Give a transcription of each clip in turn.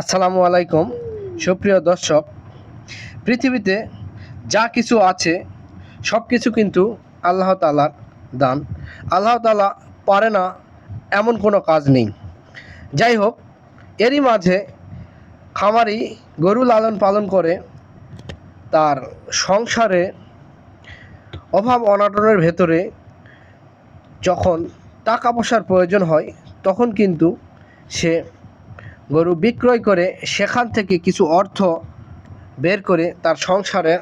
আসসালামু আলাইকুম। সুপ্রিয় দর্শক, পৃথিবীতে যা কিছু আছে, সব কিছু কিন্তু আল্লাহ তালার দান। আল্লাহ তালা পারে না এমন কোনো কাজ নেই। যাই হোক, এরই মাঝে খামারি গরু লালন পালন করে তার সংসারে অভাব অনাটনের ভেতরে যখন টাকা পয়সার প্রয়োজন হয়, তখন কিন্তু সে গরু বিক্রয় করে সেখান থেকে কিছু অর্থ বের করে তার সংসারে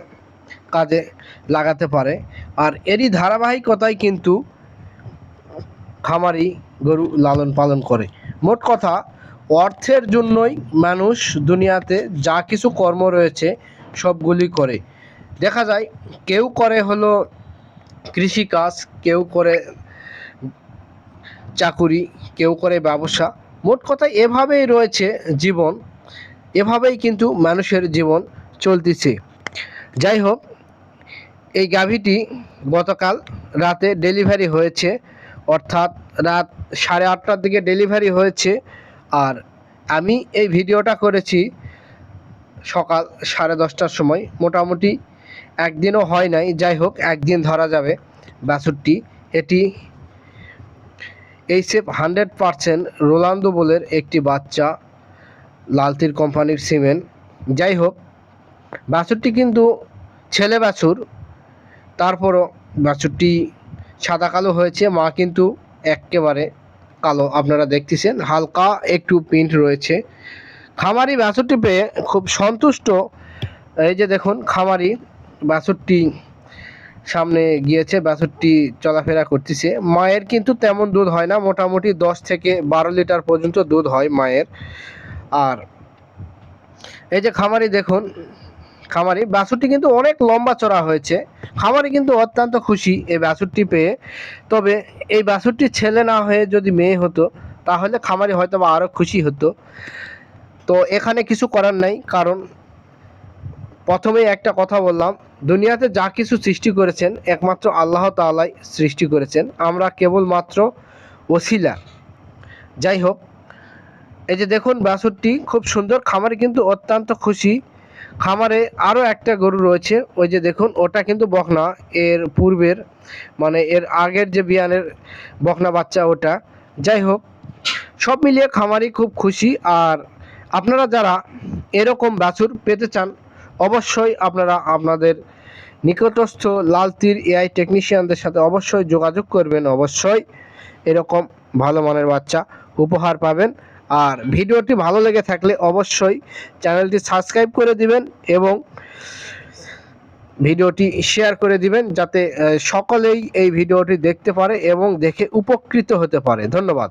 কাজে লাগাতে পারে। আর এরই ধারাবাহিকতায় কিন্তু খামারি গরু লালন পালন করে। মোট কথা, অর্থের জন্যই মানুষ দুনিয়াতে যা কিছু কর্ম রয়েছে সবগুলি করে। দেখা যায়, কেউ করে হলো কৃষিকাজ, কেউ করে চাকুরি, কেউ করে ব্যবসা। মোট কথা এভাবেই রয়েছে জীবন, এভাবেই কিন্তু মানুষের জীবন চলতেছে। যাই হোক, এই গাভীটি গতকাল রাতে ডেলিভারি হয়েছে, অর্থাৎ রাত সাড়ে আটটার দিকে ডেলিভারি হয়েছে। আর আমি এই ভিডিওটা করেছি সকাল সাড়ে দশটার সময়। মোটামুটি একদিনও হয় নাই, যাই হোক, একদিন ধরা যাবে বাছুরটি। এটি এইচএফ হান্ড্রেড পারসেন্ট রোলান্দো বলের একটি বাচ্চা লালতির কোম্পানির সিমেন্ট যাই হোক, বাছুরটি কিন্তু ছেলে বাছুর। তারপরও বাছুরটি সাদা কালো হয়েছে, মা কিন্তু একেবারে কালো। আপনারা দেখতেছেন, হালকা একটু প্রিন্ট রয়েছে। খামারি বাছুরটি পেয়ে খুব সন্তুষ্ট। এই যে দেখুন, খামারি বাছুরটি সামনে গিয়েছে বাছুরটি চলাফেরা করতেছে। মায়ের কিন্তু তেমন দুধ হয় না, মোটামুটি দশ থেকে বারো লিটার পর্যন্ত দুধ হয় মায়ের। আর এই যে খামারি দেখুন, খামারি বাছুরটি কিন্তু অনেক লম্বা চড়া হয়েছে। খামারি কিন্তু অত্যন্ত খুশি এই বাছুরটি পেয়ে। তবে এই বাছুরটি ছেলে না হয়ে যদি মেয়ে হতো, তাহলে খামারি হয়তো বা আরও খুশি হতো। তো এখানে কিছু করার নাই, কারণ প্রথমেই একটা কথা বললাম, দুনিয়াতে যা কিছু সৃষ্টি করেছেন, একমাত্র আল্লাহ তাআলাই সৃষ্টি করেছেন। আমরা কেবলমাত্র ওসিলা। যাই হোক, এই যে দেখুন বাছুরটি খুব সুন্দর খামারে কিন্তু অত্যন্ত খুশি। খামারে আরও একটা গরু রয়েছে, ওই যে দেখুন, ওটা কিন্তু বকনা, এর পূর্বের মানে এর আগের যে বিয়ানের বকনা বাচ্চা ওটা। যাই হোক, সব মিলিয়ে খামারি খুব খুশি। আর আপনারা যারা এরকম বাছুর পেতে চান অবশ্যই আপনারা আপনাদের নিকটস্থ লালতির এআই টেকনিশিয়ানদের সাথে অবশ্যই যোগাযোগ করবেন। অবশ্যই এরকম ভালো মানের বাচ্চা উপহার পাবেন। আর ভিডিওটি ভালো লেগে থাকলে অবশ্যই চ্যানেলটি সাবস্ক্রাইব করে দিবেন এবং ভিডিওটি শেয়ার করে দিবেন যাতে সকলেই এই ভিডিওটি দেখতে পারে এবং দেখে উপকৃত হতে পারে। ধন্যবাদ।